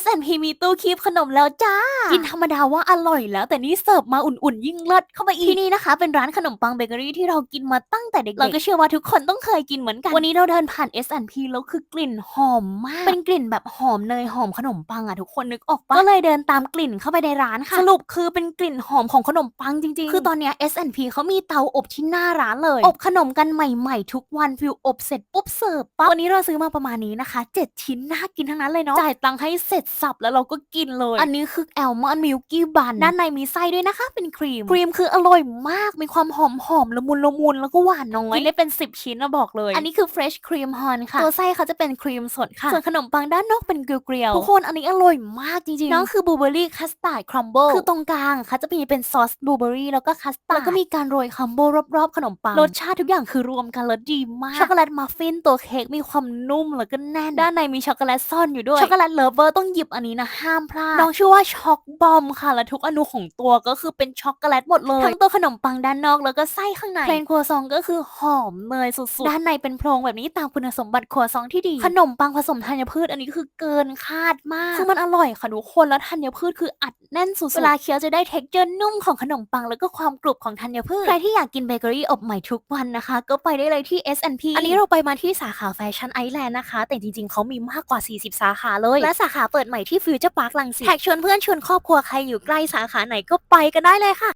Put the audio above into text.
S&P มีตู้คีบขนมแล้วจ้า กินธรรมดาว่าอร่อยแล้ว แต่นี่เสิร์ฟมาอุ่นๆ ยิ่งเลิศเข้ามาอีก ที่นี่นะคะ เป็นร้านขนมปังเบเกอรี่ที่เรากินมาตั้งแต่เด็กๆ เราก็เชื่อว่าทุกคนต้องเคยกินเหมือนกัน วันนี้เราเดินผ่าน S&P แล้วคือกลิ่นหอมมาก เป็นกลิ่นแบบหอมเนยหอมขนมปังอะทุกคนนึกออกปะก็เลยเดินตามกลิ่นเข้าไปในร้านค่ะสรุปคือเป็นกลิ่นหอมของขนมปังจริงๆ คือตอนเนี้ย S&P เขามีเตาอบที่หน้าร้านเลย อบขนมกันใหม่ๆ ทุกวันฟิวอบเสร็จปุ๊บเสิร์ฟปั๊บวันนี้เราซื้อมาประมาณนี้นะคะ 7 ชิ้นน่ากินทั้งนั้นเลยเนาะจ่ายตังค์ให้เสร็จสับแล้วเราก็กินเลย อันนี้คือแอลมอนด์มิลกี้บันด้านในมีไส้ด้วยนะคะ เป็นครีม ครีมคืออร่อยมาก มีความหอมหอมๆละมุนละมุนแล้วก็หวานน้อยกินได้เป็น 10 ชิ้นนะบอกเลย อันนี้คือ fresh cream horn ค่ะ ตัวไส้เขาจะเป็นครีมสดค่ะ ส่วนขนมปังด้านนอกเป็นเกลียวๆ ทุกคนอันนี้อร่อยมากจริงๆน้องคือบลูเบอรี่คัสตาร์ดครัมเบิลคือตรงกลางเขาจะมีเป็นซอสบลูเบอรี่แล้วก็คัสตาร์ดแล้วก็มีการโรยคัมเบิลรอบๆ ขนมปัง รสชาติทุกอย่างคือรวมกันแล้วดีมาก ช็อกโกแลตมัฟฟินตัวเค้กมีความนุ่มแล้วก็แน่น ด้านในมีช็อกโกแลตซ่อนอยู่ด้วย ช็อกโกแลตเลฟเวอร์ต้องหยิบอันนี้นะห้ามพลาดน้องชื่อว่าช็อกบอมค่ะและทุกอนูของตัวก็คือเป็นช็อกโกแลตหมดเลยทั้งตัวขนมปังด้านนอกแล้วก็ไส้ข้างในเพลนครัวซองก็คือหอมเนยสุดๆด้านในเป็นโพรงแบบนี้ตามคุณสมบัติครัวซองที่ดี ขนมปังผสมธัญพืชอันนี้คือเกินคาดมากคือมันอร่อยค่ะทุกคนแล้วธัญพืชคืออัดแน่นสุดๆเวลาเคี้ยวจะได้เท็กเจอร์นุ่มของขนมปังแล้วก็ความกรุบของธัญพืชใครที่อยากกินเบเกอรี่อบใหม่ทุกวันนะคะ ก็ไปได้เลยที่ S&P อันนี้เราไปมาที่สาขาแฟชั่นไอแลนด์นะคะ แต่จริงๆเขามีมากกว่า 40 สาขาเลย และสาขาเปิดใหม่ที่ฟิวเจอร์พาร์คลังสิตแท็กชวนเพื่อนชวนครอบครัวใครอยู่ใกล้สาขาไหนก็ไปกันได้เลยค่ะ